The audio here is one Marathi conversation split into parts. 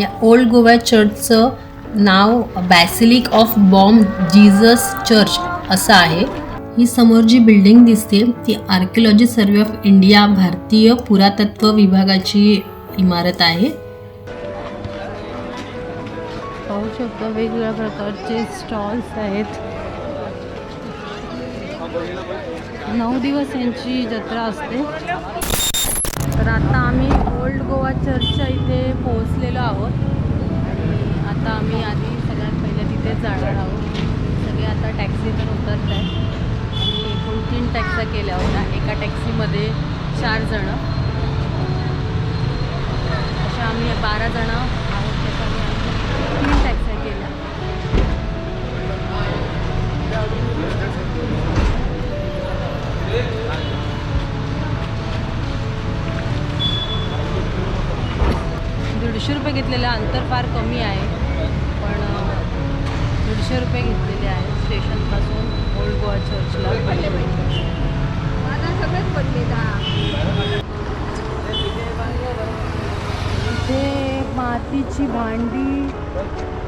या ओल्ड गोवा चर्चचं नाव basilica of Bom Jesus church असं आहे. ही समोर जी बिल्डिंग दिसते ती आर्किओलॉजी सर्वे ऑफ इंडिया भारतीय पुरातत्व विभागाची इमारत आहे. पाहू शकता वेगवेगळ्या प्रकारचे स्टॉल्स आहेत. नऊ दिवस यांची जत्रा असते. तर आता आम्ही ओल्ड गोवा चर्चच्या इथे पोहोचलेलो आहोत. आता आम्ही आधी सगळ्यात पहिले तिथेच जाणार आहोत. सगळे आता टॅक्सीवर उतरत आहेत आम्ही एकूण तीन टॅक्सा केल्या होत्या. एका टॅक्सीमध्ये चार जणं. अशा आम्ही बारा जणं आहोत त्याच्यामुळे आम्ही तीन टॅक्सा केल्या. दीडशे रुपये घेतलेलं अंतर फार कमी आहे. पण दीडशे रुपये घेतलेले आहे स्टेशनपासून ओल्ड गोवा चर्चला. इथे मातीची भांडी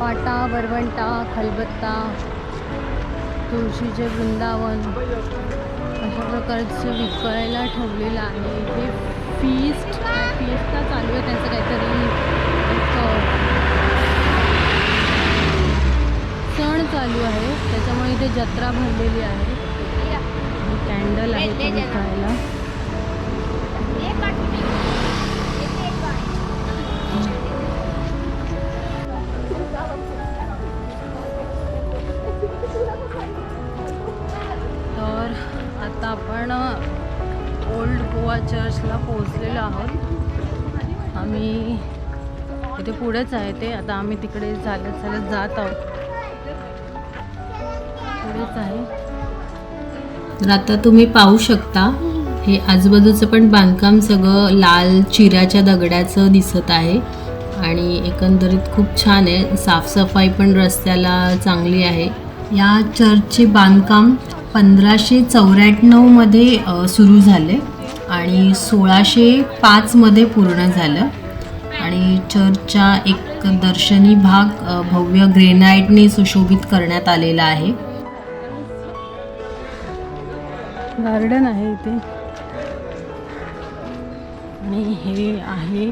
पाटा वरवंटा खलबत्ता तुळशीचे वृंदावन अशा प्रकारचं विकायला ठेवलेलं आहे. इथे फीस्ट तर चालू आहे त्यांचं काहीतरी एक सण चालू आहे. त्याच्यामुळे इथे जत्रा भरलेली आहे. कॅन्डल आहे ते विकायला. तर आता आपण ओल्ड गोवा चर्चला पोहोचलेलो आहोत. आम्ही इथे पुढेच आहे ते. आता आम्ही तिकडे चालत चालत जात आहोत. पुढेच आहे. तर आता तुम्ही पाहू शकता हे आजूबाजूचं पण बांधकाम सगळं लाल चिऱ्याच्या दगडाचं दिसत आहे. आणि एकंदरीत खूप छान आहे. साफसफाई पण रस्त्याला चांगली आहे. या चर्चचे बांधकाम पंधराशे चौऱ्याण्णवमध्ये सुरू झाले आणि सोळाशे पाचमध्ये पूर्ण झालं. आणि चर्चच्या एक दर्शनी भाग भव्य ग्रेनाईटने सुशोभित करण्यात आलेला आहे. गार्डन आहे इथे. आणि हे आहे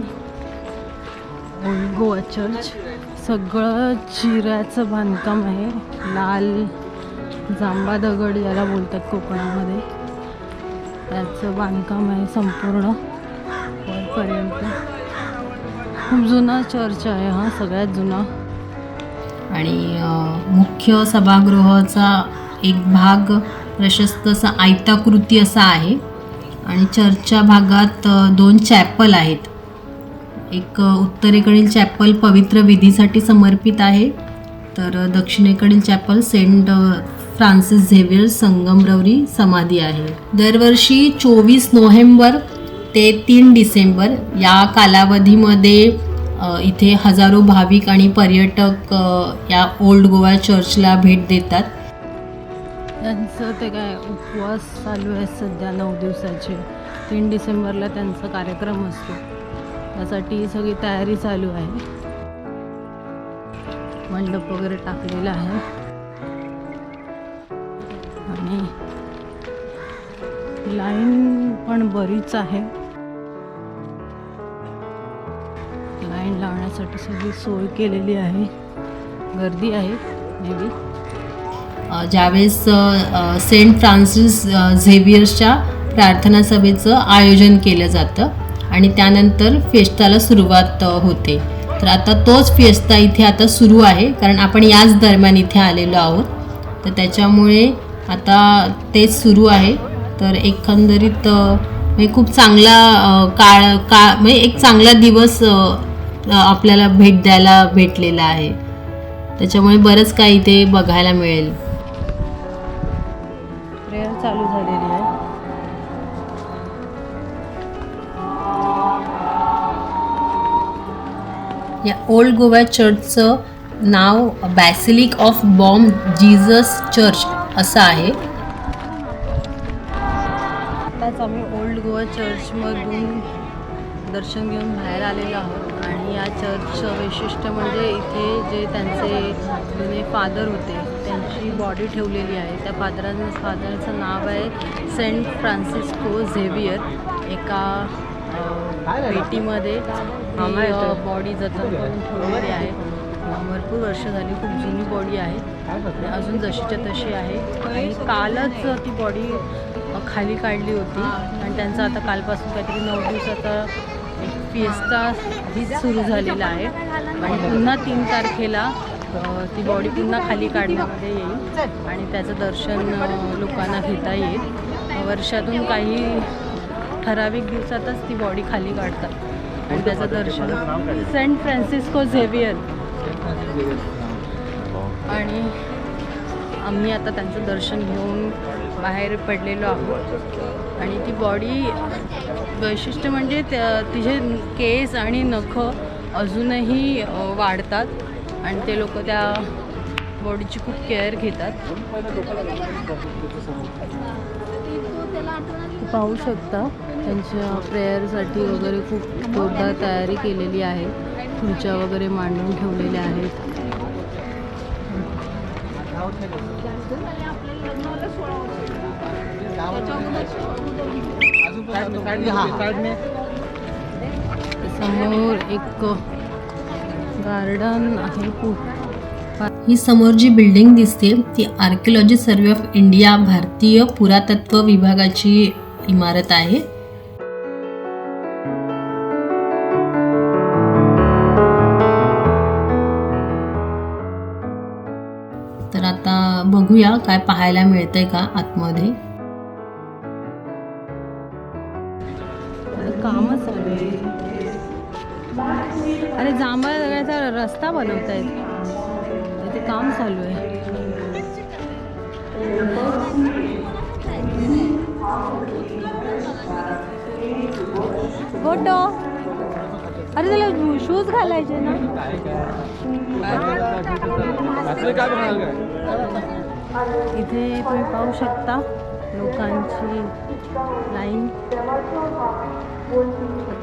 गोवा चर्च. सगळं चिऱ्याचं बांधकाम आहे. लाल जांबा दगड याला बोलतात कोकणामध्ये. त्याचं बांधकाम आहे संपूर्ण वरपर्यंत. खूप जुना चर्च आहे हा सगळ्यात जुना. आणि मुख्य सभागृहाचा एक भाग प्रशस्त असा आयताकृती असा आहे. आणि चर्चच्या भागात दोन चॅपल आहेत. एक उत्तरेकडील चॅपल पवित्र विधीसाठी समर्पित आहे. तर दक्षिणेकडील चॅपल सेंट फ्रान्सिस झेवियर संगमरवरी समाधी आहे. दरवर्षी चोवीस नोव्हेंबर ते तीन डिसेंबर या कालावधीमध्ये इथे हजारो भाविक आणि पर्यटक या ओल्ड गोवा चर्चला भेट देतात. त्यांचं ते काय उपवास चालू आहे सध्या नऊ दिवसाचे. तीन डिसेंबरला त्यांचा कार्यक्रम असतो. त्यासाठी सगळी तयारी चालू आहे. मंडप वगैरे टाकलेला आहे. आणि लाईन पण बरीच आहे. लाईन लावण्यासाठी सगळी सोय केलेली आहे. गर्दी आहे मेबी ज्यावेळेस सेंट फ्रान्सिस झेवियर्सच्या प्रार्थना सभेचं आयोजन केलं जातं आणि त्यानंतर फेस्ताला सुरुवात होते. तर आता तोच फेस्ता इथे आता सुरू आहे कारण आपण याच दरम्यान इथे आलेलो आहोत. तर त्याच्यामुळे आता तेच सुरू आहे. तर एकंदरीत म्हणजे खूप चांगला काळ का म्हणजे एक चांगला दिवस आपल्याला भेट द्यायला भेटलेला आहे. त्याच्यामुळे बरंच काही इथे बघायला मिळेल. या ओल्ड गोवा चर्चचं नाव basilica of Bom Jesus church असं आहे. आताच आम्ही ओल्ड गोवा चर्चमधून दर्शन घेऊन बाहेर आलेलो आहोत आणि या चर्चचं वैशिष्ट्य म्हणजे इथे जे त्यांचे जुने फादर होते त्यांची बॉडी ठेवलेली आहे. त्या फादरांचं फादरचं नाव आहे सेंट फ्रान्सिस्को झेवियर. एका पेटीमध्ये बॉडी जतन करून ठेवलेली आहे. भरपूर वर्ष झाली खूप जुनी बॉडी आहे. अजून जशीच्या तशी आहे. आणि कालच ती बॉडी खाली काढली होती. आणि त्यांचा आता कालपासून काहीतरी नऊ दिवसाचा एक फिएस्टा हीच सुरू झालेला आहे. आणि पुन्हा तीन तारखेला ती बॉडी पुन्हा खाली काढण्यामध्ये येईल. आणि त्याचं दर्शन लोकांना घेता येईल. वर्षातून काही ठराविक दिवसातच ती बॉडी खाली काढतात. आणि त्याचं दर्शन. Saint Francisco Xavier. आणि आम्ही आता त्यांचं दर्शन घेऊन बाहेर पडलेलो आहोत. आणि ती बॉडी वैशिष्ट्य म्हणजे त्या तिचे केस आणि नखं अजूनही वाढतात. आणि ते लोक त्या बॉडीची खूप केअर घेतात. पाहू शकता त्यांच्या प्रेयरसाठी वगैरे खूप जोरदार तयारी केलेली आहे. खुर्च्या वगैरे मांडून ठेवलेल्या आहेत. समोर एक गार्डन आहे खूप. ही समोर जी बिल्डिंग दिसते ती आर्किओलॉजी सर्वे ऑफ इंडिया भारतीय पुरातत्व विभागाची इमारत आहे. तर आता बघूया काय पाहायला मिळतंय का आतमध्ये. कामच अरे जांभळा रस्ता बनवतायत. इथे काम चालू आहे. फोटो. अरे त्याला शूज घालायचे ना. इथे तुम्ही पाहू शकता लोकांची लाईन.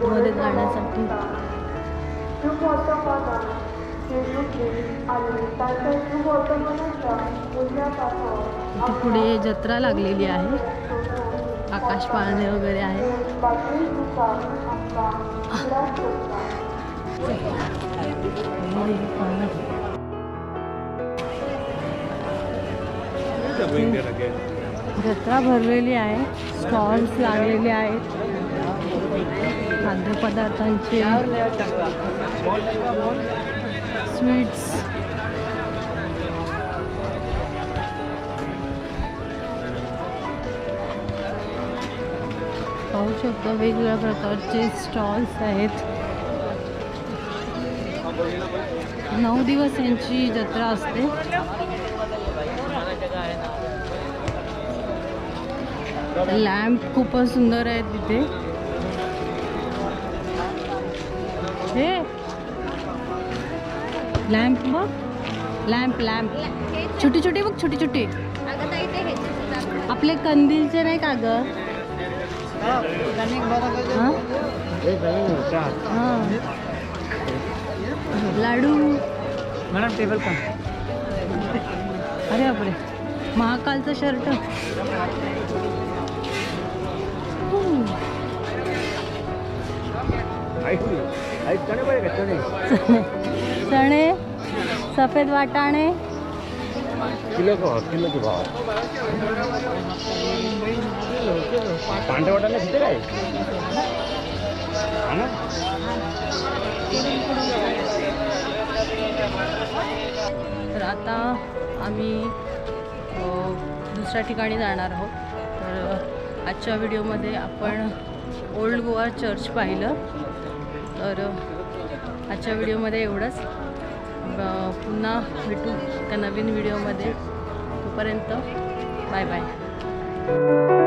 मध्ये जाण्यासाठी इथे पुढे जत्रा लागलेली आहे. आकाश पाळणे वगैरे आहे. जत्रा भरलेली आहे. स्टॉल्स लागलेले आहेत. खाद्यपदार्थांचे. स्वीट्स पाहू शकतो वेगवेगळ्या प्रकारचे स्टॉल्स आहेत. नऊ दिवस यांची जत्रा असते. लॅम्प खूपच सुंदर आहेत तिथे. हे लॅम्प बघ लॅम्प लॅम्प छोटी छोटी बघ छोटी छोटी. आपले कंदीलचे नाही का ग? लाडू. मॅडम टेबल का अरे बापरे. महाकालचं शर्ट चणे पाहिजे का चणे सफेद वाटाणे. किलो किलो के भाव. पांढऱ्या वाटाणे किती काय हा ना? तर आता आम्ही दुसऱ्या ठिकाणी जाणार आहोत. तर आजच्या व्हिडिओमध्ये आपण ओल्ड गोवा चर्च पाहिलं. तर आजच्या व्हिडिओमध्ये एवढंच. पुन्हा भेटू एका नवीन व्हिडिओमध्ये. तोपर्यंत बाय बाय.